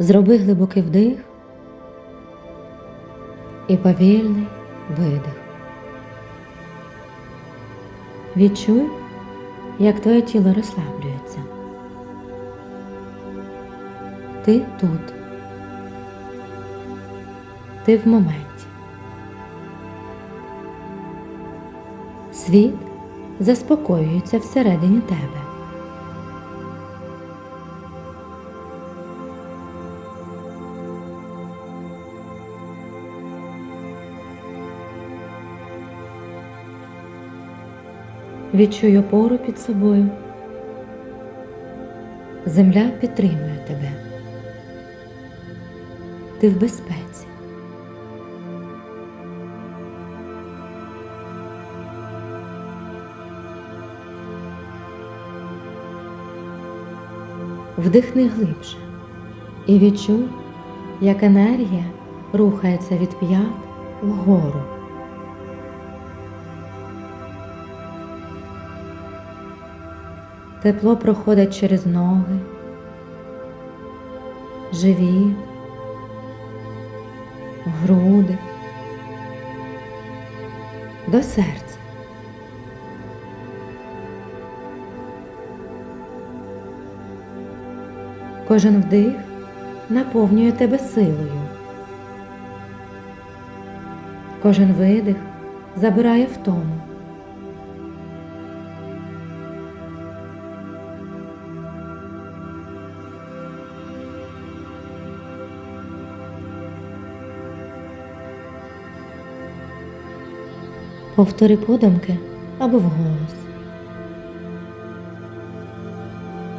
Зроби глибокий вдих і повільний видих. Відчуй, як твоє тіло розслаблюється. Ти тут. Ти в моменті. Світ заспокоюється всередині тебе. Відчуй опору під собою. Земля підтримує тебе. Ти в безпеці. Вдихни глибше і відчуй, як енергія рухається від п'ят вгору. Тепло проходить через ноги, живіт, груди, до серця. Кожен вдих наповнює тебе силою. Кожен видих забирає втому. Повтори подумки або вголос.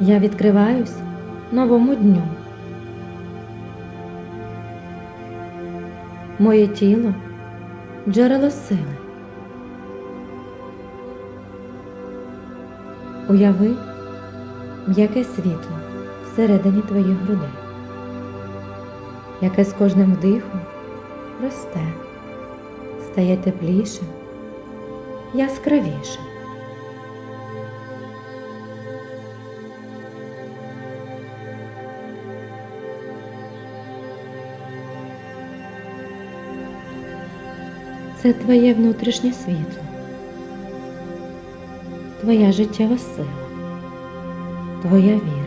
Я відкриваюсь новому дню. Моє тіло джерело сили. Уяви м'яке світло всередині твоїх грудей, яке з кожним вдихом росте, стає теплішим, яскравішим. Це твоє внутрішнє світло, твоя життєва сила, твоя віра.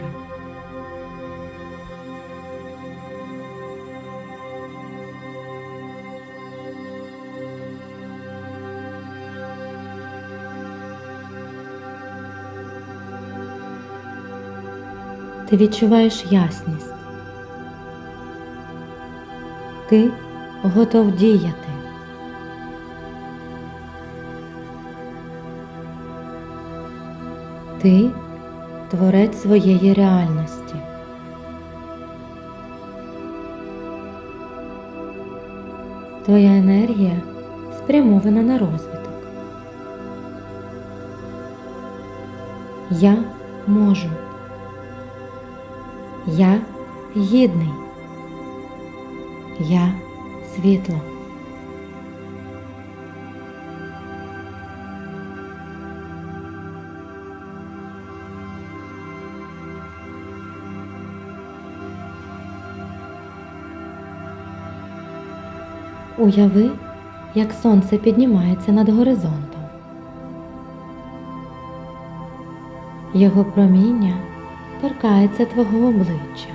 Ти відчуваєш ясність. Ти готов діяти. Ти творець своєї реальності. Твоя енергія спрямована на розвиток. Я можу. Я гідний. Я світло. Уяви, як сонце піднімається над горизонтом. Його проміння торкається твого обличчя.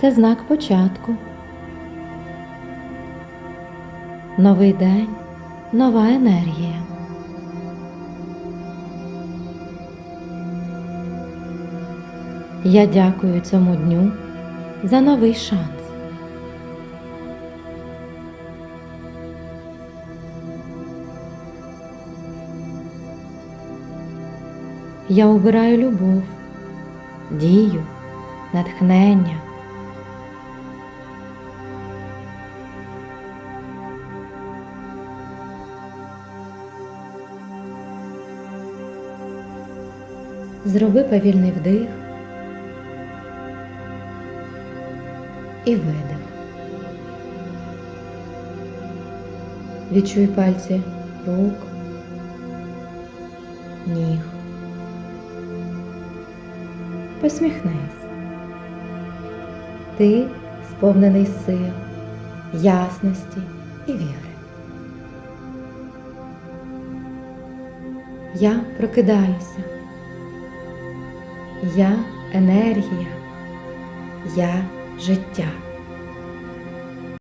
Це знак початку. Новий день, нова енергія. Я дякую цьому дню за новий шанс. Я обираю любов, дію, натхнення. Зроби повільний вдих і видих. Відчуй пальці рук, ніг. Посміхнись. Ти сповнений сил, ясності і віри. Я прокидаюся. Я енергія. Я життя.